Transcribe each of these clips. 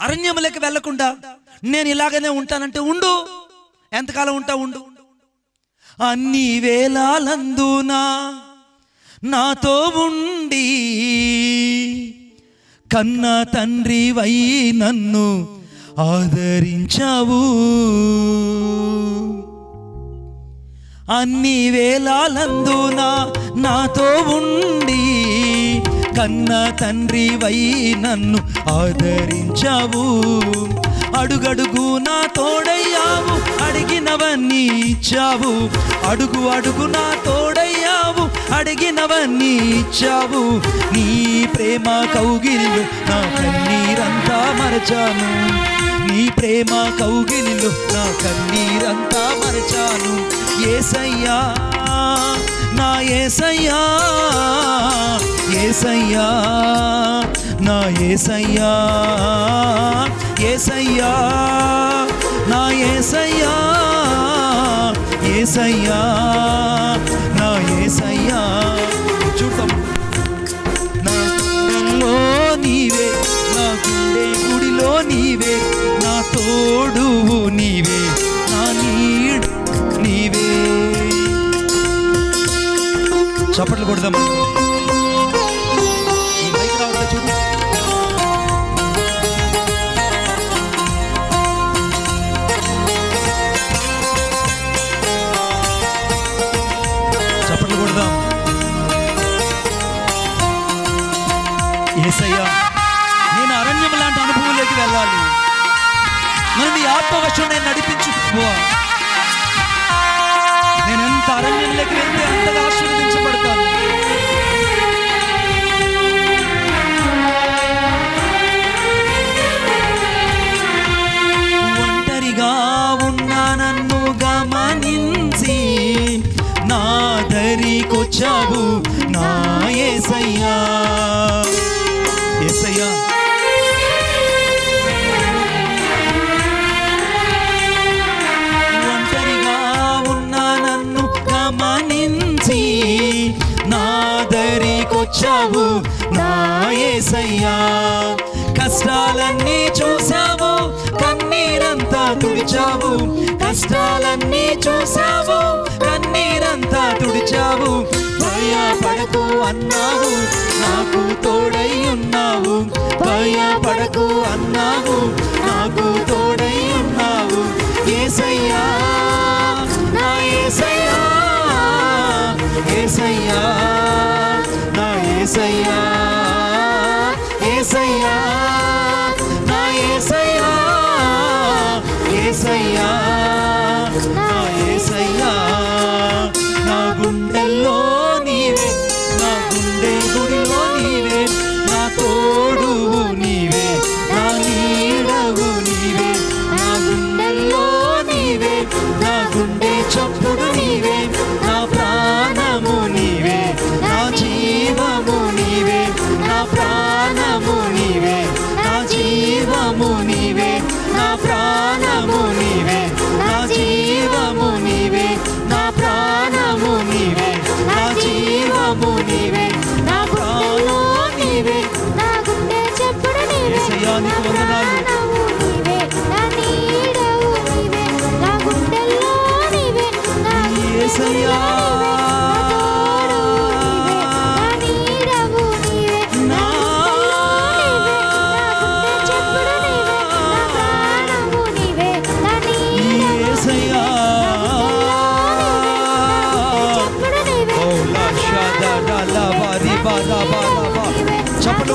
అరణ్యములకి వెళ్ళకుండా నేను ఇలాగనే ఉంటానంటే ఉండు. ఎంతకాలం ఉంటా ఉండు? అన్ని వేలాలందునా నాతో ఉండి కన్న తండ్రి వై నన్ను ఆదరించావు. అన్ని వేలాలందునా నాతో ఉండి కన్న తండ్రి వై నన్ను ఆదరించావు. అడుగడుగు నా తోడయ్యావు అడిగినవన్నీ ఇచ్చావు. అడుగు అడుగు నా తోడయ్యావు అడిగినవన్నీ ఇచ్చావు. నీ ప్రేమ కౌగిలిలో నా కన్నీరంతా మరచాను. నీ ప్రేమ కౌగిలిలో నా కన్నీరంతా మరచాను. ఏసయ్యా నా ఏసయ్యా ఏసయ్యా నా ఏసయ్యా. ఏసయ్యా నా ఏసయ్యా ఏసయ్యా నా ఏసయ్యా. చూడతాం నా నీవే నా గుండె గుడిలో నీవే నా తోడువు నీవే నా నీడు నీవే. చప్పట్లు కొడదాం. చప్పట్లు ఏసయ్యా నేను అరణ్యం లాంటి అనుభవంలోకి వెళ్ళాలి. నన్ను నీ ఆత్మవశం నేను నడిపించు నేను ఎంత అరణ్యంలోకి వెళ్తే అంతగా ఆశీర్వదించబడతాను. దరికొచ్చావు నా ఏసయ్యా. ఏసయ్యా. ఒంటరిగా ఉన్న నన్ను గమనించి నా దరికొచ్చావు నా ఏసయ్యా. కష్టాలన్నీ చూసావు తుడిచావు. కష్టాలన్నీ చూసావు కన్నీరంతా తుడిచావు. భయపడకు అన్నావు. నాకు తోడై ఉన్నావు. భయపడకు అన్నావు. నాకు తోడై ఉన్నావు. ఏసయ్యా నా ఏసయ్యా ఏసయ్యా నా ఏసయ్యా ఏసయ్యా. ఏసయ్యా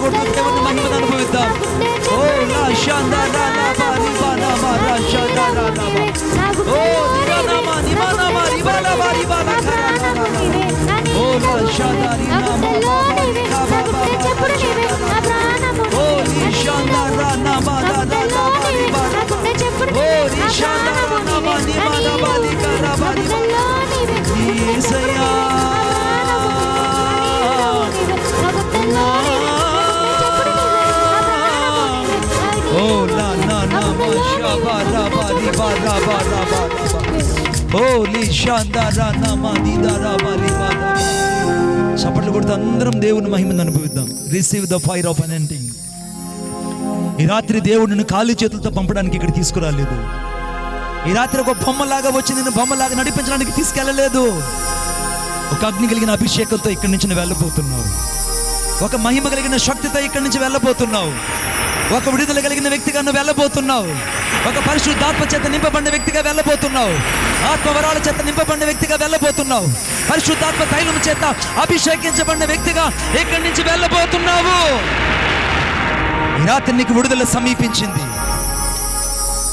చప్పట్లు కొడుతూ దేవుని మహిమను అనుభవిద్దాం ఓ లా షా దా డా లా బా రి బా రా బా రా షా దా రా లా బా. ఓ దిగా నా మా ని మా నా మా రి బా లా బా రి బా లా ఖా రా లా లా ఓ లా షా రి నా మా బా బా బా బా ఓ నీ షా రా నా మా దా దా దా బా రి బా రా బా. ఓ నీ షా రా నా మా ని మా దా బా రి కా రా బా రి బా. యేసయ్యా. మా షా బా రా బా రి బా రా బా రా బా చప్పట్లు కొడుతూ అందరం దేవుని మహిమను అనుభవిద్దాం. Receive the fire of anointing ఈ రాత్రి దేవుడు నిన్ను ఖాళీ చేతులతో పంపడానికి ఇక్కడ తీసుకురాలేదు. ఈ రాత్రి ఒక బొమ్మలాగా వచ్చి నిన్ను బొమ్మలాగా నడిపించడానికి తీసుకెళ్ళలేదు. ఒక అగ్ని కలిగిన అభిషేకంతో ఇక్కడి నుంచి వెళ్ళబోతున్నావు. ఒక మహిమ కలిగిన శక్తితో ఇక్కడి నుంచి వెళ్ళబోతున్నావు. ఒక విడుదల కలిగిన వ్యక్తిగా నువ్వు వెళ్ళబోతున్నావు. ఒక పరిశుద్ధాత్మ చేత నింపబడిన వ్యక్తిగా వెళ్ళబోతున్నావు. ఆత్మవరాల చేత నింపబడిన వ్యక్తిగా వెళ్ళబోతున్నావు. పరిశుద్ధాత్మ తైలం చేత అభిషేకించబడిన వ్యక్తిగా ఇక్కడి నుంచి వెళ్ళబోతున్నావు. రాత్రి నీకు విడుదల సమీపించింది.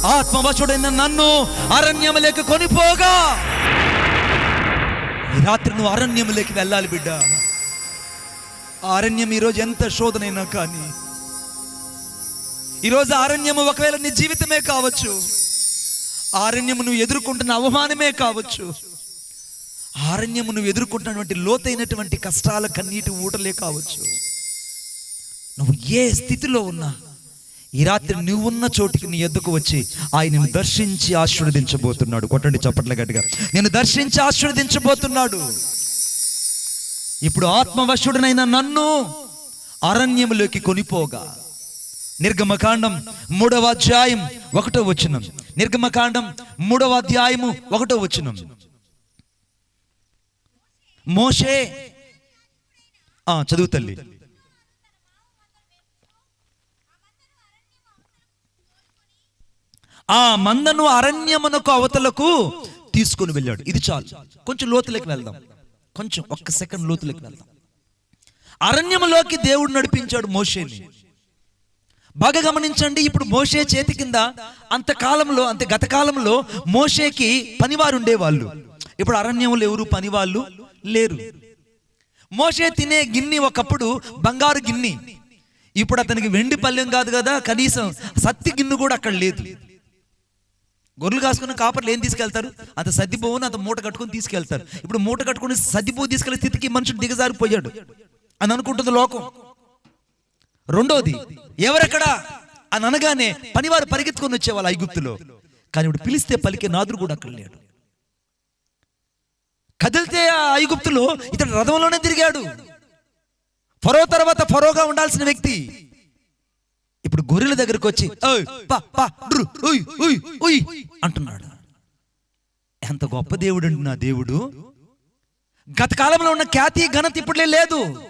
ఆత్మవశుడైన నన్ను అరణ్యములేకి కొనిపోగా. ఈ రాత్రి నువ్వు అరణ్యములేకి వెళ్ళాలి బిడ్డ. ఆ అరణ్యం ఈరోజు ఎంత శోధనైనా కానీ ఈరోజు అరణ్యము ఒకవేళ నీ జీవితమే కావచ్చు ఆరణ్యము అరణ్యము నువ్వు ఎదుర్కొంటున్న అవమానమే కావచ్చు ఆరణ్యము నువ్వు ఎదుర్కొంటున్నటువంటి లోతైనటువంటి కష్టాల కన్నీటి ఊటలే కావచ్చు. నువ్వు ఏ స్థితిలో ఉన్నా ఈ రాత్రి నువ్వున్న చోటికి నీ ఎద్దుకు వచ్చి ఆయనను దర్శించి ఆశీర్వదించబోతున్నాడు. కొట్టండి చప్పట్ల గట్టిగా. నేను దర్శించి ఆశీర్వదించబోతున్నాడు. ఇప్పుడు ఆత్మవశుడనైన నన్ను అరణ్యములోకి కొనిపోగా నిర్గమకాండం మూడవ అధ్యాయం ఒకటో వచ్చినం నిర్గమకాండం మూడవ అధ్యాయము ఒకటో వచ్చినం మోషే ఆ చదువు తల్లి. ఆ మందను అరణ్యమునకు అవతలకు తీసుకుని వెళ్ళాడు. ఇది చాలు. కొంచెం లోతులకి వెళ్దాం. కొంచెం ఒక్క సెకండ్ లోతులకి వెళ్దాం. అరణ్యములోకి దేవుడు నడిపించాడు మోషేని. బాగా గమనించండి ఇప్పుడు మోషే చేతి కింద అంతకాలంలో అంతే అంత గత కాలంలో మోషేకి పనివారు ఉండేవాళ్ళు. ఇప్పుడు అరణ్యంలో ఎవరు పనివాళ్ళు లేరు. మోషే తినే గిన్నె ఒకప్పుడు బంగారు గిన్నె. ఇప్పుడు అతనికి వెండి పల్లెం కాదు కదా కనీసం సత్తి గిన్నె కూడా అక్కడ లేదు. గొర్రెలు కాసుకున్న కాపర్లు ఏం తీసుకెళ్తారు? అంత సద్దిపోవును అంత మూట కట్టుకొని తీసుకెళ్తారు. ఇప్పుడు మూట కట్టుకుని సద్దిపోవు తీసుకెళ్ళే స్థితికి మనుషుడు దిగజారిపోయాడు. అని అనుకుంటుంది లోకం. రెండోది ఎవరెక్కడా? అని అనగానే పనివారు పరిగెత్తుకొని వచ్చేవాళ్ళు ఐగుప్తులో. కానీ ఇప్పుడు పిలిస్తే పలికే నాదురు కూడా అక్కడ లేడు. కదిలితే ఆ ఐగుప్తులో ఇతడు రథంలోనే తిరిగాడు. ఫరో తర్వాత ఫరోగా ఉండాల్సిన వ్యక్తి. ఇప్పుడు గొర్రెల దగ్గరకు వచ్చి అంటున్నాడు. ఎంత గొప్ప దేవుడు అండి నా దేవుడు. గత కాలంలో ఉన్న ఖ్యాతి ఘనత ఇప్పుడులే లేదు.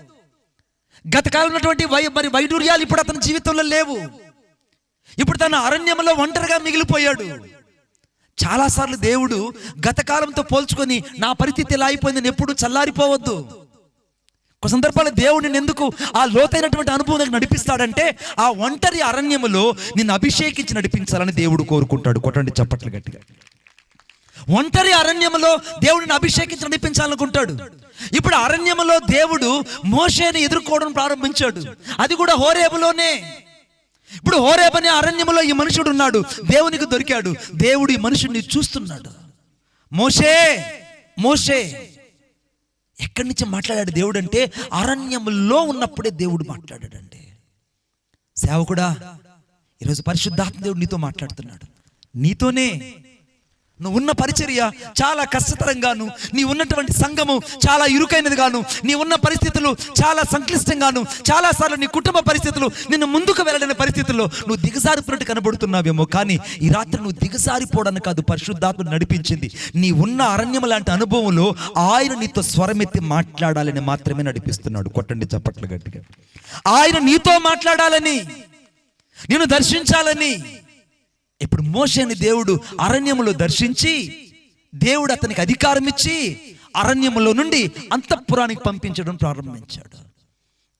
గత కాలంలో ఉన్నటువంటి వై మరి వైడూర్యాలు ఇప్పుడు అతని జీవితంలో లేవు. ఇప్పుడు తన అరణ్యంలో ఒంటరిగా మిగిలిపోయాడు. చాలాసార్లు దేవుడు గతకాలంతో పోల్చుకొని నా పరిస్థితి ఎలా అయిపోయిందని ఎప్పుడు చల్లారిపోవద్దు. ఒక సందర్భాల్లో దేవుడు నేను ఎందుకు ఆ లోతైనటువంటి అనుభవం నాకు నడిపిస్తాడంటే ఆ ఒంటరి అరణ్యములో నిన్ను అభిషేకించి నడిపించాలని దేవుడు కోరుకుంటాడు. కొట్టండి చప్పట్లు గట్టిగా. ఒంటరి అరణ్యములో దేవుడిని అభిషేకించి నడిపించాలనుకుంటాడు. ఇప్పుడు అరణ్యములో దేవుడు మోషేని ఎదుర్కోవడం ప్రారంభించాడు. అది కూడా హోరేబులోనే. ఇప్పుడు హోరేబనే అరణ్యంలో ఈ మనుషుడు ఉన్నాడు. దేవునికి దొరికాడు. దేవుడు ఈ మనుషుడిని చూస్తున్నాడు. మోషే! మోషే! ఎక్కడి నుంచి మాట్లాడాడు దేవుడు అంటే అరణ్యములో ఉన్నప్పుడే దేవుడు మాట్లాడాడండి. సేవకుడా ఈరోజు పరిశుద్ధాత్మ దేవుడు నీతో మాట్లాడుతున్నాడు. నీతోనే నువ్వు ఉన్న పరిచర్య చాలా కష్టతరంగాను నీ ఉన్నటువంటి సంఘము చాలా ఇరుకైనది గాను నీ ఉన్న పరిస్థితులు చాలా సంక్లిష్టంగాను చాలాసార్లు నీ కుటుంబ పరిస్థితులు నిన్ను ముందుకు వెళ్ళలేని పరిస్థితుల్లో నువ్వు దిగజారిపోయినట్టు కనబడుతున్నావేమో కానీ ఈ రాత్రి నువ్వు దిగజారిపోవడానికి కాదు పరిశుద్ధాత్మ నడిపించింది. నీ ఉన్న అరణ్యం లాంటి అనుభవంలో ఆయన నీతో స్వరమెత్తి మాట్లాడాలని మాత్రమే నడిపిస్తున్నాడు. కొట్టండి చప్పట్లు గట్టిగా. ఆయన నీతో మాట్లాడాలని నేను దర్శించాలని ఇప్పుడు మోషేని దేవుడు అరణ్యములో దర్శించి దేవుడు అతనికి అధికారం ఇచ్చి అరణ్యములో నుండి అంతఃపురానికి పంపించడం ప్రారంభించాడు.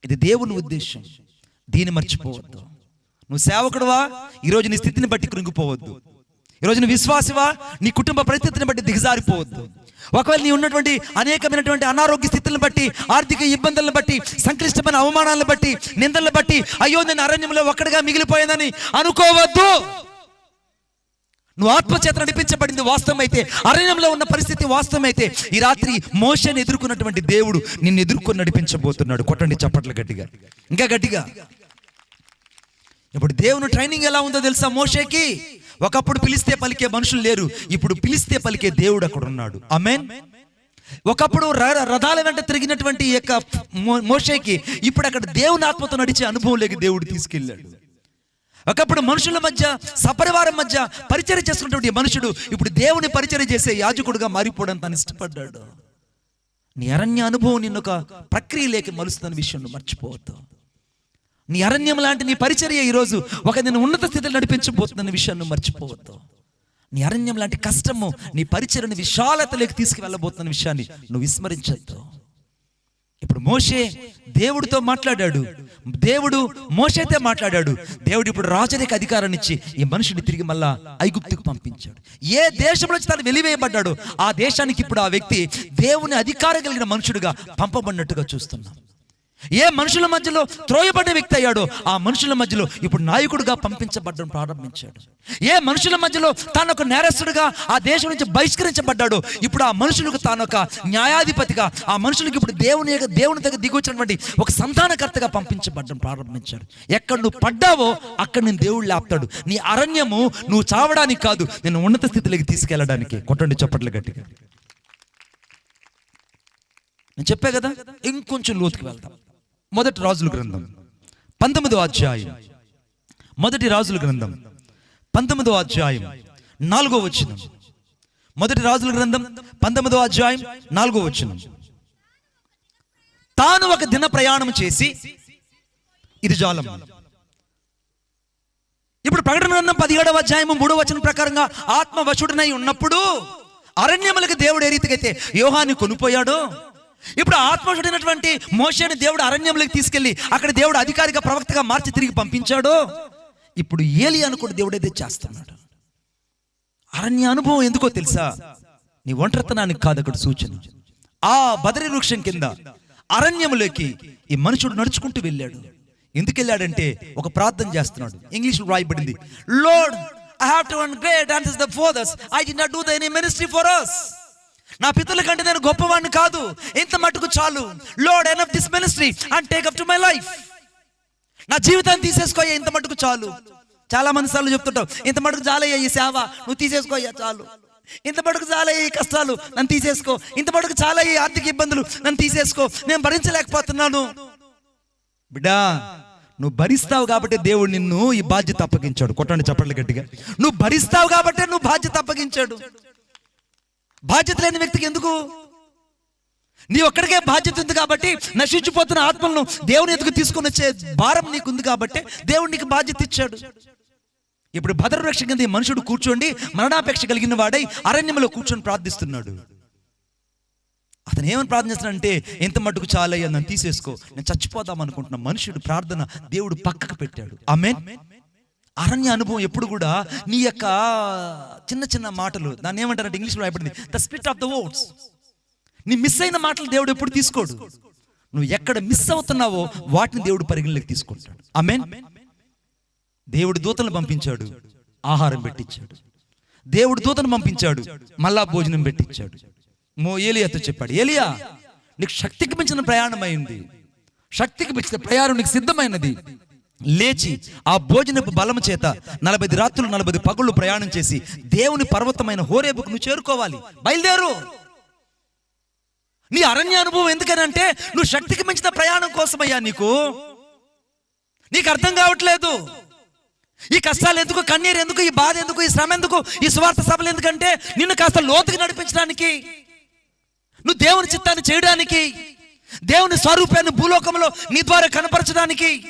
ఇది దేవుని ఉద్దేశం. దీన్ని మర్చిపోవద్దు. నువ్వు సేవకుడువా? ఈరోజు నీ స్థితిని బట్టి కృంగిపోవద్దు. ఈరోజు నువ్వు విశ్వాసవా? నీ కుటుంబ పరిస్థితిని బట్టి దిగజారిపోవద్దు. ఒకవేళ నీ ఉన్నటువంటి అనేకమైనటువంటి అనారోగ్య స్థితులను బట్టి ఆర్థిక ఇబ్బందులను బట్టి సంక్లిష్టమైన అవమానాలను బట్టి నిందలను బట్టి అయ్యో నేను అరణ్యంలో ఒక్కడిగా మిగిలిపోయిందని అనుకోవద్దు. నువ్వు ఆత్మచేత నడిపించబడింది వాస్తవమైతే అరణ్యంలో ఉన్న పరిస్థితి వాస్తవమైతే ఈ రాత్రి మోషన్ ఎదుర్కొన్నటువంటి దేవుడు నిన్ను ఎదుర్కొని నడిపించబోతున్నాడు. కొట్టండి చప్పట్లు గట్టిగా. ఇంకా గట్టిగా. ఇప్పుడు దేవుని ట్రైనింగ్ ఎలా ఉందో తెలుసా మోషేకి? ఒకప్పుడు పిలిస్తే పలికే మనుషులు లేరు ఇప్పుడు పిలిస్తే పలికే దేవుడు అక్కడ ఉన్నాడు. అమెన్ ఒకప్పుడు ర- రథాల వెంట తిరిగినటువంటి యొక్క మోషేకి ఇప్పుడు అక్కడ దేవుని ఆత్మతో నడిచే అనుభవంలోకి దేవుడు తీసుకెళ్ళాడు. ఒకప్పుడు మనుషుల మధ్య సపరివారం మధ్య పరిచయం చేసుకున్నటువంటి మనుషుడు ఇప్పుడు దేవుని పరిచయం చేసే యాజకుడుగా మారిపోవడం తను ఇష్టపడ్డాడు. నీ అరణ్య అనుభవం నిన్ను ఒక ప్రక్రియలోకి మలుస్తున్న విషయం నువ్వు మర్చిపోవద్దు. నీ అరణ్యం లాంటి నీ పరిచర్య ఈరోజు ఒక నేను ఉన్నత స్థితిలో నడిపించబోతున్న విషయాన్ని మర్చిపోవద్దు. నీ అరణ్యం లాంటి కష్టము నీ పరిచయని విశాలతలోకి తీసుకువెళ్ళబోతున్న విషయాన్ని నువ్వు విస్మరించద్దు. ఇప్పుడు మోషే దేవుడితో మాట్లాడాడు. దేవుడు మోషేతో మాట్లాడాడు. దేవుడు ఇప్పుడు రాజరిక అధికారాన్ని ఇచ్చి ఈ మనుషుని తిరిగి మళ్ళా ఐగుప్తుకు పంపించాడు. ఏ దేశంలో తను వెలివేయబడ్డాడు ఆ దేశానికి ఇప్పుడు ఆ వ్యక్తి దేవుని అధికారం కలిగిన మనుషుడిగా పంపబడినట్టుగా చూస్తున్నాం. ఏ మనుషుల మధ్యలో త్రోయబడ్డ వ్యక్తి అయ్యాడో ఆ మనుషుల మధ్యలో ఇప్పుడు నాయకుడిగా పంపించబడడం ప్రారంభించాడు. ఏ మనుషుల మధ్యలో తాను ఒక నేరస్తుడిగా ఆ దేశం నుంచి బహిష్కరించబడ్డాడో ఇప్పుడు ఆ మనుషులకు తాను ఒక న్యాయాధిపతిగా ఆ మనుషులకు ఇప్పుడు దేవుని యొక్క దేవుని దగ్గర దిగువచ్చినటువంటి ఒక సంతానకర్తగా పంపించబడడం ప్రారంభించాడు. ఎక్కడ నువ్వు పడ్డావో అక్కడ నేను దేవుడు లేపుతాడు నీ అరణ్యము నువ్వు చావడానికి కాదు నేను ఉన్నత స్థితిలోకి తీసుకెళ్ళడానికి. కొట్టండి చప్పట్లు గట్టిగా. నేను చెప్పే కదా? ఇంకొంచెం లోతుకి వెళ్తాం మొదటి రాజుల గ్రంథం. పంతొమ్మిదో అధ్యాయం. మొదటి రాజుల గ్రంథం. పంతొమ్మిదో అధ్యాయం. నాలుగో వచ్చిన మొదటి రాజుల గ్రంథం పంతొమ్మిదో అధ్యాయం నాలుగో వచ్చిన తాను ఒక దిన ప్రయాణం చేసి ఇది జాలం. ఇప్పుడు ప్రకటన గ్రంథం పదిహేడవ అధ్యాయం మూడవ వచనం ప్రకారంగా ఆత్మ వశుడనై ఉన్నప్పుడు అరణ్యములకు దేవుడు ఏ రీతికైతే యోహాన్ని కొనిపోయాడో ఇప్పుడు ఆత్మవశుడైనటువంటి మోషేని దేవుడు అరణ్యంలోకి తీసుకెళ్ళి అక్కడ దేవుడు అధికారిక ప్రవక్తగా మార్చి తిరిగి పంపించాడో. ఇప్పుడు ఏలి అనుకుంటే దేవుడు అయితే చేస్తున్నాడు. అరణ్య అనుభవం ఎందుకో తెలుసా? నీ ఒంటరితనానికి కాదు అక్కడ సూచన. ఆ బదరి వృక్షం కింద అరణ్యంలోకి ఈ మనుషుడు నడుచుకుంటూ వెళ్ళాడు. ఎందుకు వెళ్ళాడంటే ఒక ప్రార్థన చేస్తున్నాడు. ఇంగ్లీష్ రాయబడింది lord I have to one great answers the fathers I did not do the any ministry for us నా పితల కంటే నేను గొప్పవాడిని కాదు. ఇంత మటుకు చాలు. Lord in of this ministry and take up to my life నా జీవితాన్ని తీసేసుకోయ్యా ఇంత మటుకు చాలు. చాలా మంది సార్లు చెప్తుంటావు ఇంత మటుకు చాలయ్యా ఈ సేవ నువ్వు తీసేసుకోయ్యా చాలు. ఇంత మటుకు చాలయ్యా ఈ కష్టాలు నన్ను తీసేసుకో. ఇంత మటుకు చాలయ్యా ఆర్థిక ఇబ్బందులు నన్ను తీసేసుకో. నేను భరించలేకపోతున్నాను. బిడ్డా నువ్వు భరిస్తావు కాబట్టి దేవుడు నిన్ను ఈ బాధ్యత అప్పగించాడు. కొట్టండి చెప్పండి గట్టిగా. నువ్వు భరిస్తావు కాబట్టి నువ్వు బాధ్యత అప్పగించాడు. బాధ్యత లేని వ్యక్తికి ఎందుకు? నీ ఒక్కడికే బాధ్యత ఉంది కాబట్టి నశించిపోతున్న ఆత్మలను దేవుని ఎందుకు తీసుకుని వచ్చే భారం నీకు ఉంది కాబట్టి దేవుడు నీకు బాధ్యత ఇచ్చాడు. ఇప్పుడు భద్రరక్ష కింద మనుషుడు కూర్చోండి మరణాపేక్ష కలిగిన వాడై అరణ్యంలో కూర్చొని ప్రార్థిస్తున్నాడు. అతను ఏమని ప్రార్థిస్తున్నాడంటే ఎంత మట్టుకు చాలయ్యా నన్ను తీసేసుకో నేను చచ్చిపోదాం అనుకుంటున్న మనుషుడు ప్రార్థన దేవుడు పక్కకు పెట్టాడు. ఆమెన్. అరణ్య అనుభవం ఎప్పుడు కూడా నీ యొక్క చిన్న చిన్న మాటలు దాన్ని ఏమంటారంటే ఇంగ్లీష్లో రాయబడింది the spit of the words నీ మిస్ అయిన మాటలు దేవుడు ఎప్పుడు తీసుకోడు. నువ్వు ఎక్కడ మిస్ అవుతున్నావో వాటిని దేవుడు పరిగణలోకి తీసుకుంటాడు. ఆమెన్ దేవుడు దూతను పంపించాడు ఆహారం పెట్టించాడు. దేవుడు దూతను పంపించాడు మళ్ళా భోజనం పెట్టించాడు. మో ఏలియాతో చెప్పాడు ఏలియా నీకు శక్తికి మించిన ప్రయాణం అయింది. శక్తికి మించిన ప్రయాణం నీకు సిద్ధమైనది. లేచి ఆ భోజనపు బలము చేత నలభై రాత్రులు నలభై పగుళ్ళు ప్రయాణం చేసి దేవుని పర్వతమైన హోరేబుకు నువ్వు చేరుకోవాలి. బయలుదేరు. నీ అరణ్య అనుభవం ఎందుకనంటే నువ్వు శక్తికి మించిన ప్రయాణం కోసమయ్యా నీకు. నీకు అర్థం కావట్లేదు. ఈ కష్టాలు ఎందుకు కన్నీరు ఎందుకు ఈ బాధ ఎందుకు ఈ శ్రమ ఎందుకు ఈ స్వార్థ సభలు ఎందుకంటే నిన్ను కాస్త లోతుకి నడిపించడానికి నువ్వు దేవుని చిత్తాన్ని చేయడానికి దేవుని స్వరూపాన్ని భూలోకంలో నీ ద్వారా కనపరచడానికి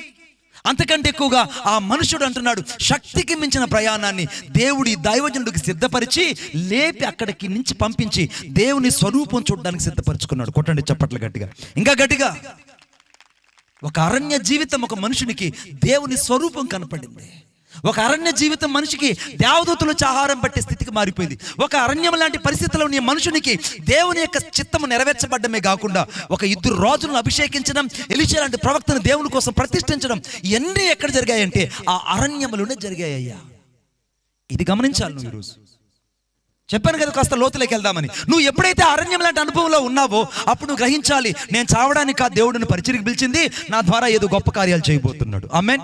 అంతకంటే ఎక్కువగా ఆ మనుషుడు అంటున్నాడు శక్తికి మించిన ప్రయాణాన్ని దేవుడి దైవజనుడికి సిద్ధపరిచి లేపి అక్కడికి నుంచి పంపించి దేవుని స్వరూపం చూడడానికి సిద్ధపరచుకున్నాడు. కొట్టండి చప్పట్లు గట్టిగా. ఇంకా గట్టిగా. ఒక అరణ్య జీవితం ఒక మనుషునికి దేవుని స్వరూపం కనపడింది. ఒక అరణ్య జీవితం మనిషికి దేవదూతులు వచ్చి ఆహారం పట్టే స్థితికి మారిపోయింది. ఒక అరణ్యం లాంటి పరిస్థితుల్లో ఉన్న మనుషునికి దేవుని యొక్క చిత్తము నెరవేర్చబడ్డమే కాకుండా ఒక ఇద్దరు రాజులను అభిషేకించడం ఎలిచే లాంటి ప్రవక్తను దేవుని కోసం ప్రతిష్ఠించడం ఇవన్నీ ఎక్కడ జరిగాయంటే ఆ అరణ్యములోనే జరిగాయ్యా. ఇది గమనించాలి నువ్వు ఈరోజు. చెప్పాను కదా కాస్త లోతులోకి వెళ్దామని. నువ్వు ఎప్పుడైతే అరణ్యం లాంటి అనుభవంలో ఉన్నావో అప్పుడు నువ్వు గ్రహించాలి నేను చావడానికి ఆ దేవుడిని పరిచయకి పిలిచింది నా ద్వారా ఏదో గొప్ప కార్యాలు చేయబోతున్నాడు. ఆమె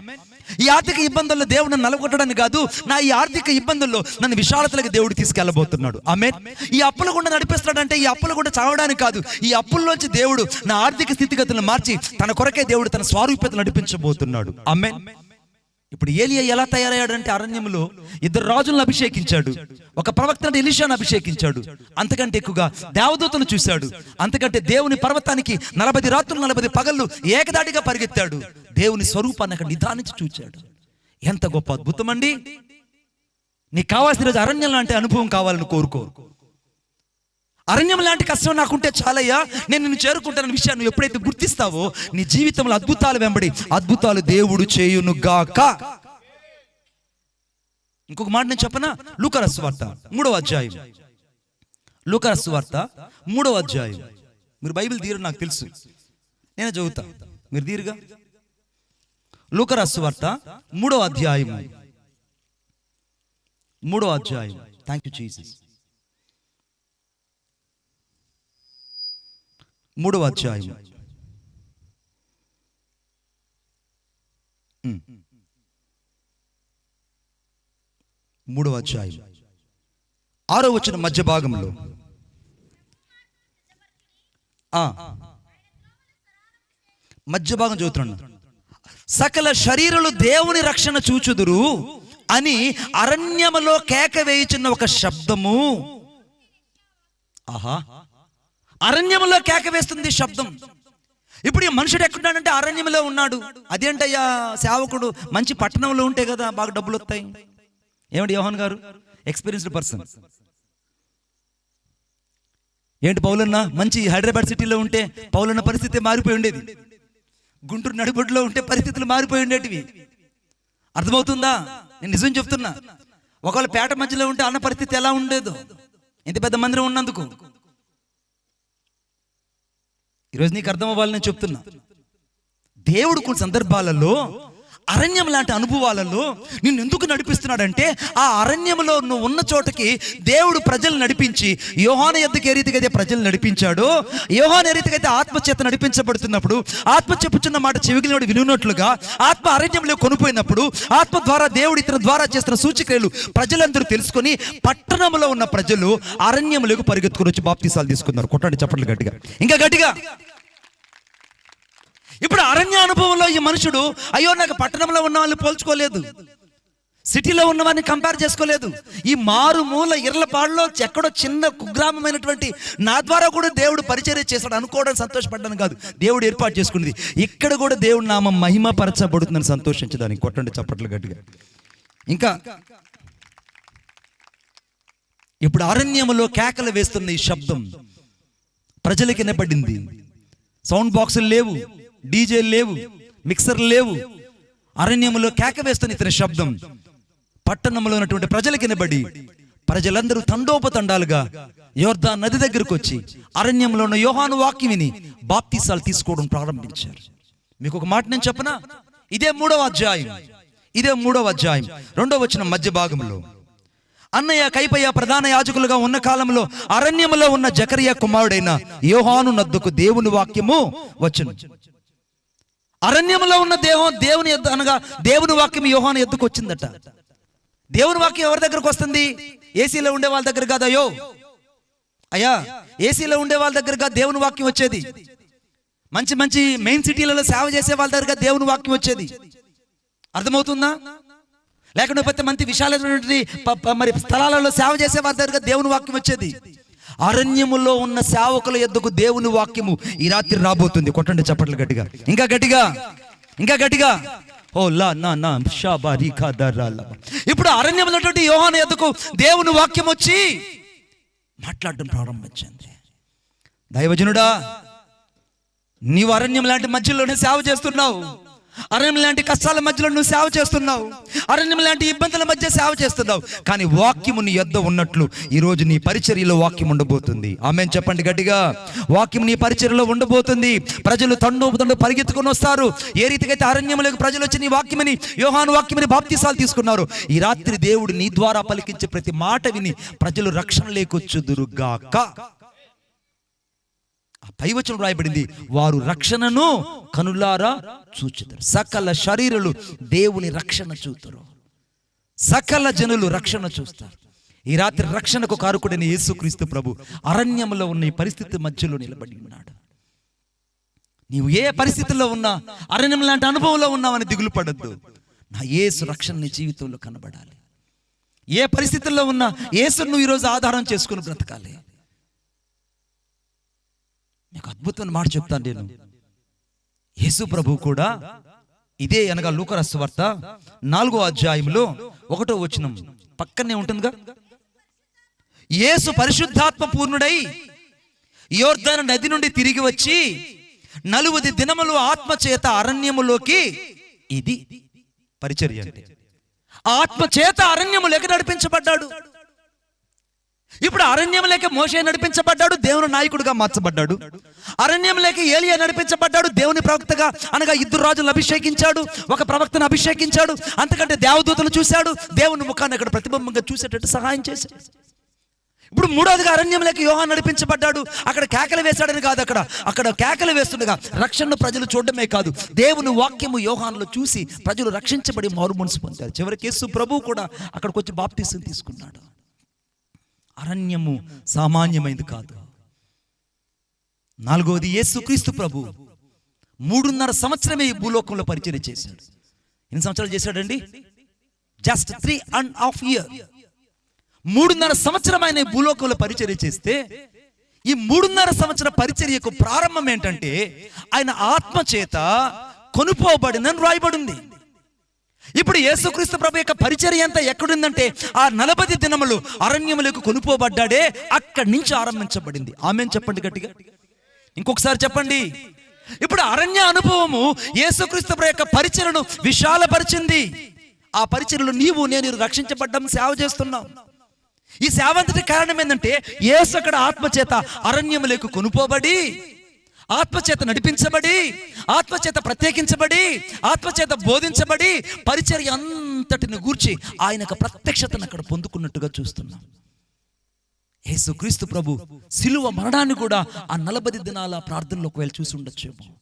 ఈ ఆర్థిక ఇబ్బందుల్లో దేవుడు నలగొట్టడానికి కాదు నా ఈ ఆర్థిక ఇబ్బందుల్లో నన్ను విశాలతలకు దేవుడు తీసుకెళ్ళబోతున్నాడు. ఆమె ఈ అప్పులు కూడా నడిపిస్తాడంటే ఈ అప్పులు కూడా చావడానికి కాదు ఈ అప్పుల్లోంచి దేవుడు నా ఆర్థిక స్థితిగతులను మార్చి తన కొరకే దేవుడు తన స్వారూప్యత నడిపించబోతున్నాడు. ఆమె ఇప్పుడు ఏలియా ఎలా తయారయ్యాడంటే అరణ్యంలో ఇద్దరు రాజులను అభిషేకించాడు. ఒక ప్రవక్త ఎలిషాను అభిషేకించాడు. అంతకంటే ఎక్కువగా దేవదూతను చూశాడు. అంతకంటే దేవుని పర్వతానికి నలభై రాత్రులు నలభై పగళ్ళు ఏకదాటిగా పరిగెత్తాడు. దేవుని స్వరూపాన్ని అక్కడ నిదానించి చూచాడు. ఎంత గొప్ప అద్భుతం అండి నీకు కావాల్సిన రోజు అరణ్యం లాంటి అనుభవం కావాలని కోరుకోరు అరణ్యం లాంటి కష్టం నాకుంటే చాలయ్యా నేను నిన్ను చేరుకుంటానన్న విషయాన్ని నువ్వు ఎప్పుడైతే గుర్తిస్తావో నీ జీవితంలో అద్భుతాలు వెంబడి అద్భుతాలు దేవుడు చేయును గాక. ఇంకొక మాట నేను చెప్పనా? లూకరస్సు వార్త మూడవ అధ్యాయం. లూకరస్సు వార్త మూడవ అధ్యాయం. మీరు బైబిల్ తీరు నాకు తెలుసు. నేను చదువుతా. మీరు తీరుగా లూకరాసు వార్త మూడో అధ్యాయం మూడో అధ్యాయం. థ్యాంక్ యూ జీసస్ మూడవ అధ్యాయం. Hmm. మూడవ అధ్యాయం. ఆరో వచ్చిన మధ్య భాగంలో. మధ్య భాగం చదువుతున్నాను. సకల శరీరులు దేవుని రక్షణ చూచుదురు అని అరణ్యములో కేక వేయుచున్న ఒక శబ్దము. ఆహా. అరణ్యములో కేక వేస్తుంది శబ్దం. ఇప్పుడు ఈ మనుషుడు ఎక్కడున్నాడంటే అరణ్యంలో ఉన్నాడు. అదేంటయ్యా సేవకుడు? మంచి పట్టణంలో ఉంటే కదా బాగా డబ్బులు వస్తాయి ఏమిటి యోహన్ గారు? Experienced person. ఏంటి పౌలన్న? మంచి హైదరాబాద్ సిటీలో ఉంటే పౌలన్న పరిస్థితి మారిపోయి ఉండేది. గుంటూరు నడిబొడ్డులో ఉంటే పరిస్థితులు మారిపోయి ఉండేటివి. అర్థమవుతుందా? నేను నిజం చెప్తున్నా. ఒకవేళ పేట మధ్యలో ఉంటే అన్న పరిస్థితి ఎలా ఉండేదో? ఇంత పెద్ద మందిరం ఉన్నందుకు. ఈరోజు నీకు అర్థం అవ్వాలని చెప్తున్నా. దేవుడు కొన్ని సందర్భాలలో అరణ్యం లాంటి అనుభవాలలో నిన్ను ఎందుకు నడిపిస్తున్నాడంటే ఆ అరణ్యంలో నువ్వు ఉన్న చోటకి దేవుడు ప్రజలు నడిపించి యోహాన ఎద్దుకు ఏ రీతిగా అయితే ప్రజలు నడిపించాడో యోహాన్ ఏ రీతిగా అయితే ఆత్మచేత నడిపించబడుతున్నప్పుడు ఆత్మ చెప్పుచున్న మాట చెవిగిలినోడు వినున్నట్లుగా ఆత్మ అరణ్యంలో కొనిపోయినప్పుడు ఆత్మ ద్వారా దేవుడు ఇతని ద్వారా చేస్తున్న సూచిక్రియలు ప్రజలందరూ తెలుసుకొని పట్టణంలో ఉన్న ప్రజలు అరణ్యంలోకి పరిగెత్తుకుని వచ్చి బాప్తీసాలు తీసుకున్నారు. కొట్టండి చప్పట్లు గట్టిగా. ఇంకా గట్టిగా. ఇప్పుడు అరణ్య అనుభవంలో ఈ మనుషుడు అయ్యో నాకు పట్టణంలో ఉన్న వాళ్ళని పోల్చుకోలేదు. సిటీలో ఉన్న వారిని కంపేర్ చేసుకోలేదు. ఈ మారుమూల ఇర్లపాడులో ఎక్కడో చిన్న కుగ్రామమైనటువంటి నా ద్వారా కూడా దేవుడు పరిచర్య చేశాడు అనుకోవడం సంతోషపడ్డాను కాదు. దేవుడు ఏర్పాటు చేసుకున్నది. ఇక్కడ కూడా దేవుడు నామం మహిమ పరచబడుతుందని సంతోషించడానికి కొట్టండి చప్పట్లు గట్టిగా. ఇంకా ఇప్పుడు అరణ్యములో కేకలు వేస్తున్న ఈ శబ్దం ప్రజలకి వినపడింది. సౌండ్ బాక్సులు లేవు. డీజే లేవు మిక్సర్ లేవు. అరణ్యంలో కేక వేస్తున్న ఇతని శబ్దం. పట్టణంలో ఉన్నటువంటి ప్రజలకి వినబడి ప్రజలందరూ తండోపతండాలుగా యోర్దా నది దగ్గరకు వచ్చి అరణ్యంలో ఉన్న యోహాను వాక్యం విని బాప్తీసాలు తీసుకోవడం ప్రారంభించారు. మీకు ఒక మాట నేను చెప్పనా? ఇదే మూడవ అధ్యాయం. ఇదే మూడవ అధ్యాయం. రెండవ వచ్చిన మధ్య భాగంలో. అన్నయ్య కైపయ్య ప్రధాన యాజకులుగా ఉన్న కాలంలో అరణ్యములో ఉన్న జకరియా కుమారుడైన యోహాను నద్దుకు దేవుని వాక్యము వచ్చను అరణ్యంలో ఉన్న దేహం దేవుని ఎద్దు అనగా దేవుని వాక్యం యోహాను ఎద్దుకు వచ్చిందట. దేవుని వాక్యం ఎవరి దగ్గరకు వస్తుంది? ఏసీలో ఉండే వాళ్ళ దగ్గర కాదు? అయ్యో. అయ్యా ఏసీలో ఉండే వాళ్ళ దగ్గరగా దేవుని వాక్యం వచ్చేది. మంచి మంచి మెయిన్ సిటీలలో సేవ చేసే వాళ్ళ దగ్గరగా దేవుని వాక్యం వచ్చేది. అర్థమవుతుందా? లేకపోతే మంచి విశాలమైనటువంటి మరి స్థలాలలో సేవ చేసే వాళ్ళ దగ్గర దేవుని వాక్యం వచ్చేది. అరణ్యములో ఉన్న సేవకుల ఎద్దుకు దేవుని వాక్యము ఈ రాత్రి రాబోతుంది. కొట్టండి చప్పట్లు గట్టిగా. ఇంకా గట్టిగా? ఇంకా గట్టిగా? ఓ లా నా నా షాబా రీఖా లా. ఇప్పుడు అరణ్యములటువంటి యోహాన యోహాను ఎద్దుకు దేవుని వాక్యం వచ్చి మాట్లాడడం ప్రారంభించింది. దైవజనుడా నీవు అరణ్యం లాంటి మధ్యలోనే సేవ చేస్తున్నావు. అరణ్యం లాంటి కష్టాల మధ్యలో నువ్వు సేవ చేస్తున్నావు. అరణ్యం లాంటి ఇబ్బందుల మధ్య సేవ చేస్తున్నావు. కానీ వాక్యము నీ యొద్ద ఉన్నట్లు ఈ రోజు నీ పరిచర్యలో వాక్యం ఉండబోతుంది. ఆమె చెప్పండి గట్టిగా. వాక్యం నీ పరిచర్యలో ఉండబోతుంది. ప్రజలు తండు తండు పరిగెత్తుకొని వస్తారు. ఏ రీతికైతే అయితే ప్రజలు వచ్చి నీ వాక్యమని యోహాను వాక్యమని బాప్తిసాలు తీసుకున్నారు ఈ రాత్రి దేవుడు నీ ద్వారా పలికించే ప్రతి మాట విని ప్రజలు రక్షణ లేకొచ్చుదురుగాక. పైవచనం రాయబడింది. వారు రక్షణను కనులారా చూచుతారు సకల శరీరులు దేవుని రక్షణ చూతారు. సకల జనులు రక్షణ చూస్తారు. ఈ రాత్రి రక్షణకు కారుకుడైన యేసుక్రీస్తు ప్రభు అరణ్యంలో ఉన్న ఈ పరిస్థితి మధ్యలో నిలబడి ఉన్నాడు. నీవు ఏ పరిస్థితుల్లో ఉన్నా అరణ్యం లాంటి అనుభవంలో ఉన్నావని దిగులు పడద్దు. నా యేసు రక్షణ నీ జీవితంలో కనబడాలి. ఏ పరిస్థితుల్లో ఉన్నా యేసును నువ్వు ఈరోజు ఆధారం చేసుకుని బ్రతకాలి. నీకు అద్భుతమైన మాట చెప్తాను నేను. యేసు ప్రభు కూడా ఇదే అనగా లూకరస్ వార్త నాలుగో అధ్యాయంలో ఒకటో వచనం పక్కనే ఉంటుందిగా? యేసు పరిశుద్ధాత్మ పూర్ణుడై యోర్ధన నది నుండి తిరిగి వచ్చి నలువది దినములు ఆత్మచేత అరణ్యములోకి ఇది పరిచర్య అంటే. ఆత్మచేత అరణ్యములోకి నడిపించబడ్డాడు. ఇప్పుడు అరణ్యం లేక మోషే నడిపించబడ్డాడు దేవుని నాయకుడిగా మార్చబడ్డాడు. అరణ్యం లేక ఏలియా నడిపించబడ్డాడు దేవుని ప్రవక్తగా అనగా ఇద్దరు రాజులు అభిషేకించాడు ఒక ప్రవక్తను అభిషేకించాడు అంతకంటే దేవదూతలు చూశాడు దేవుని ముఖాన్ని అక్కడ ప్రతిబింబంగా చూసేటట్టు సహాయం చేశాడు. ఇప్పుడు మూడోదిగా అరణ్యం లేక యోహాన్ నడిపించబడ్డాడు అక్కడ కేకలు వేశాడని కాదు అక్కడ అక్కడ కేకలు వేస్తుండగా రక్షణను ప్రజలు చూడడమే కాదు దేవుని వాక్యము యోహాన్లో చూసి ప్రజలు రక్షించబడి మారు పొందారు. చివరికి యేసు ప్రభు కూడా అక్కడికి వచ్చి బాప్తీసం తీసుకున్నాడు. అరణ్యము సామాన్యమైనది కాదు. నాలుగవది యేసుక్రీస్తు ప్రభు మూడున్నర సంవత్సరమే ఈ భూలోకంలో పరిచయం చేశాడు. ఎన్ని సంవత్సరాలు చేశాడండి? Just three and half year మూడున్నర సంవత్సరం ఆయన ఈ భూలోకంలో పరిచర్య చేస్తే ఈ మూడున్నర సంవత్సర పరిచర్యకు ప్రారంభం ఏంటంటే ఆయన ఆత్మ చేత కొనుపోబడిందని రాయబడింది ఇప్పుడు యేసుక్రీస్తు ప్రభు యొక్క పరిచర్య అంతా ఎక్కడుందంటే ఆ నలభై దినములు అరణ్యములకు కొనుపోబడ్డాడే అక్కడి నుంచి ఆరంభించబడింది. ఆమె చెప్పండి గట్టిగా. ఇంకొకసారి చెప్పండి. ఇప్పుడు అరణ్య అనుభవము యేసుక్రీస్తు ప్రభు యొక్క పరిచయను విశాలపరిచింది. ఆ పరిచయలో నీవు నేను రక్షించబడ్డం సేవ చేస్తున్నాం. ఈ సేవంతటి కారణం ఏంటంటే యేసు అక్కడ ఆత్మచేత అరణ్యములకు కొనుపోబడి ఆత్మచేత నడిపించబడి ఆత్మచేత ప్రత్యేకించబడి ఆత్మచేత బోధించబడి పరిచర్య అంతటిని గూర్చి ఆయన ప్రత్యక్షతను అక్కడ పొందుకున్నట్టుగా చూస్తున్నాం. యేసుక్రీస్తు ప్రభు సిలువ మరణాన్ని కూడా ఆ నలభై దినాల ప్రార్థనలో ఒకవేళ చూసి ఉండొచ్చేమో.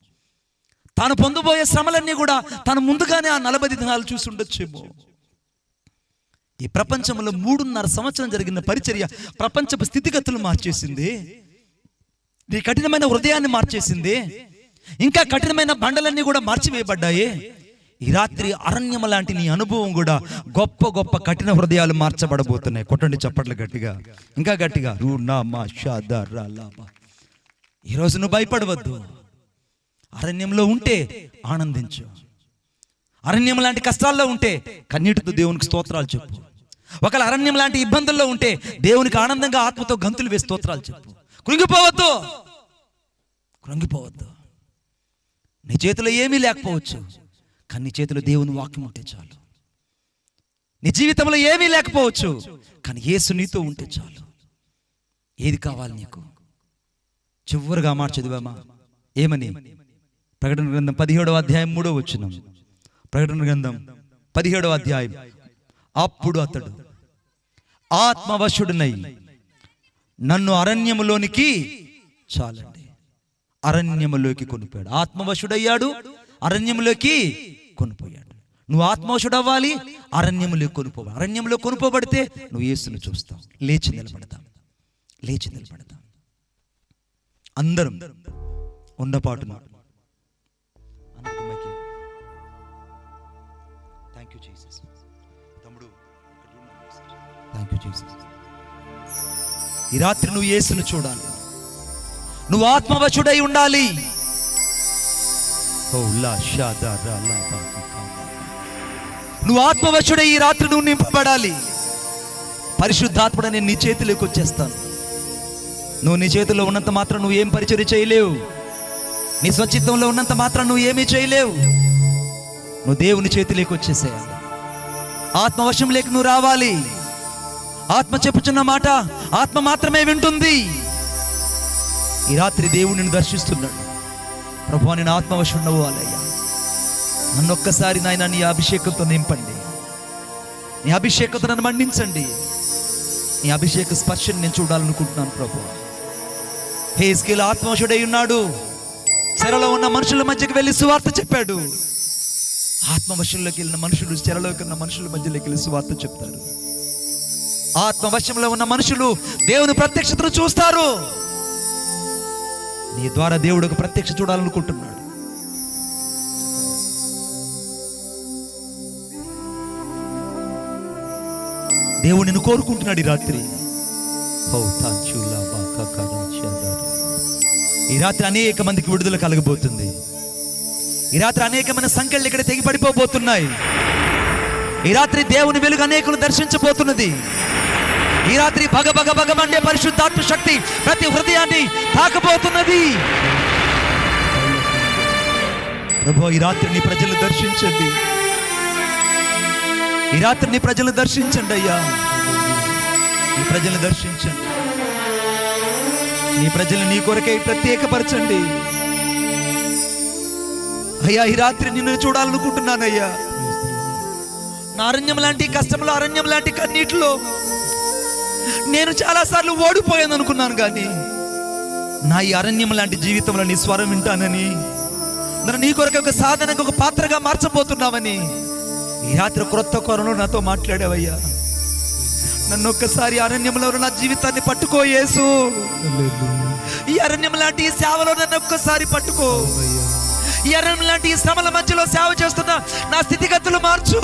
తాను పొందబోయే శ్రమలన్నీ కూడా తాను ముందుగానే ఆ నలభై దినాలు చూసి ఉండొచ్చేమో. ఈ ప్రపంచంలో మూడున్నర సంవత్సరం జరిగిన పరిచర్య ప్రపంచపు స్థితిగతులు మార్చేసింది. నీ కఠినమైన హృదయాన్ని మార్చేసింది. ఇంకా కఠినమైన బండలన్నీ కూడా మార్చివేయబడ్డాయి. ఈ రాత్రి అరణ్యం లాంటి నీ అనుభవం కూడా గొప్ప గొప్ప కఠిన హృదయాలు మార్చబడబోతున్నాయి. కొట్టండి చప్పట్లు గట్టిగా. ఇంకా గట్టిగా. ఈరోజు నువ్వు భయపడవద్దు. అరణ్యంలో ఉంటే ఆనందించు. అరణ్యం లాంటి కష్టాల్లో ఉంటే కన్నీటితో దేవునికి స్తోత్రాలు చెప్పు. ఒకవేళ అరణ్యం లాంటి ఇబ్బందుల్లో ఉంటే దేవునికి ఆనందంగా ఆత్మతో గంతులు వేసి స్తోత్రాలు చెప్పు. కృంగిపోవద్దు. కృంగిపోవద్దు. నీ చేతిలో ఏమీ లేకపోవచ్చు కానీ నీ చేతిలో దేవుని వాక్యం ఉంటే చాలు. నీ జీవితంలో ఏమీ లేకపోవచ్చు కానీ యేసు నీతో ఉంటే చాలు. ఏది కావాలి నీకు? చివరిగా మాట చదివామా? ఏమని? ప్రకటన గ్రంథం పదిహేడవ అధ్యాయం మూడో వచ్చిన ప్రకటన గ్రంథం పదిహేడవ అధ్యాయం. అప్పుడు అతడు ఆత్మవశుడినై నన్ను అరణ్యములోనికి చాలండి. అరణ్యములోకి కొనిపోయాడు. ఆత్మవశుడయ్యాడు. అరణ్యములోకి కొనిపోయాడు. నువ్వు ఆత్మవశుడు అవ్వాలి అరణ్యములోకి కొనుపోవాలి. అరణ్యంలో కొనుపోబడితే నువ్వు యేసును చూస్తావు. లేచి నిలబడతాం లేచి నిలబడతాం అందరం ఉన్నపాటున థ్యాంక్ యూ జీసస్ తమ్ముడు థ్యాంక్ యూ జీసస్ ఈ రాత్రి నువ్వు యేసును చూడాలి. నువ్వు ఆత్మవశుడై ఉండాలి. ఓ దా నువ్వు ఆత్మవశుడై ఈ రాత్రి నువ్వు నింపబడాలి. పరిశుద్ధాత్మడ నేను నీ చేతిలోకి వచ్చేస్తాను. నువ్వు నీ చేతిలో ఉన్నంత మాత్రం నువ్వు ఏం పరిచయం చేయలేవు. నీ స్వచ్ఛిత్వంలో ఉన్నంత మాత్రం నువ్వు ఏమీ చేయలేవు. నువ్వు దేవుని చేతిలోకి వచ్చేసేయాలి. ఆత్మవశం లేక నువ్వు రావాలి. ఆత్మ చెప్పుచున్న మాట ఆత్మ మాత్రమే వింటుంది. ఈ రాత్రి దేవుడిని దర్శిస్తున్నాడు. ప్రభు నేను ఉండవు అలాగే నన్ను ఒక్కసారి నాయన నీ అభిషేకంతో నింపండి. నీ అభిషేకంతో నన్ను మండించండి నీ అభిషేక స్పర్శని నేను చూడాలనుకుంటున్నాను ప్రభు హే స్కిల్ ఆత్మవశుడై ఉన్నాడు. చెరలో ఉన్న మనుషుల మధ్యకి వెళ్ళి సువార్త చెప్పాడు. ఆత్మవశంలోకి వెళ్ళిన మనుషులు చెరలోకి ఉన్న మనుషుల మధ్యలోకి వెళ్ళి సువార్త చెప్తారు. ఆత్మవశంలో ఉన్న మనుషులు దేవుని ప్రత్యక్షతను చూస్తారు. నీ ద్వారా దేవుడు ఒక ప్రత్యక్ష చూడాలనుకుంటున్నాడు. దేవుడు నిన్ను కోరుకుంటున్నాడు ఈ రాత్రి. ఈ రాత్రి అనేక మందికి విడుదల కలగబోతుంది. ఈ రాత్రి అనేకమైన సంఖ్యలు ఇక్కడ తెగిపడిపోబోతున్నాయి. ఈ రాత్రి దేవుని వెలుగు అనేకులు దర్శించబోతున్నది. భగ భగ భగమండే పరిశుద్ధాత్మ శక్తి ప్రతి హృదయాన్ని తాకబోతున్నది ప్రభు ఈ రాత్రిని ప్రజలు దర్శించండి. ఈ రాత్రిని ప్రజలు దర్శించండి అయ్యా. ఈ ప్రజలు దర్శించండి. నీ ప్రజలు నీ కొరకై ప్రత్యేకపరచండి. అయ్యా ఈ రాత్రి నిన్ను చూడాలనుకుంటున్నానయ్యా. నా అరణ్యం లాంటి కష్టంలో అరణ్యం లాంటి కన్నీటిలో నేను చాలాసార్లు ఓడిపోయాను అనుకున్నాను కానీ నా ఈ అరణ్యం లాంటి జీవితంలో నీ స్వరం వింటానని నన్ను నీ కొరకు ఒక సాధనకు ఒక పాత్రగా మార్చబోతున్నావని ఈ రాత్రి క్రొత్త కొరను నాతో మాట్లాడావయ్యా. నన్ను ఒక్కసారి అరణ్యంలో నా జీవితాన్ని పట్టుకో యేసు. ఈ అరణ్యం లాంటి ఈ సేవలో నన్ను ఒక్కసారి పట్టుకో. ఈ అరణ్యం లాంటి ఈ శ్రమల మధ్యలో సేవ చేస్తున్న నా స్థితిగతులు మార్చు.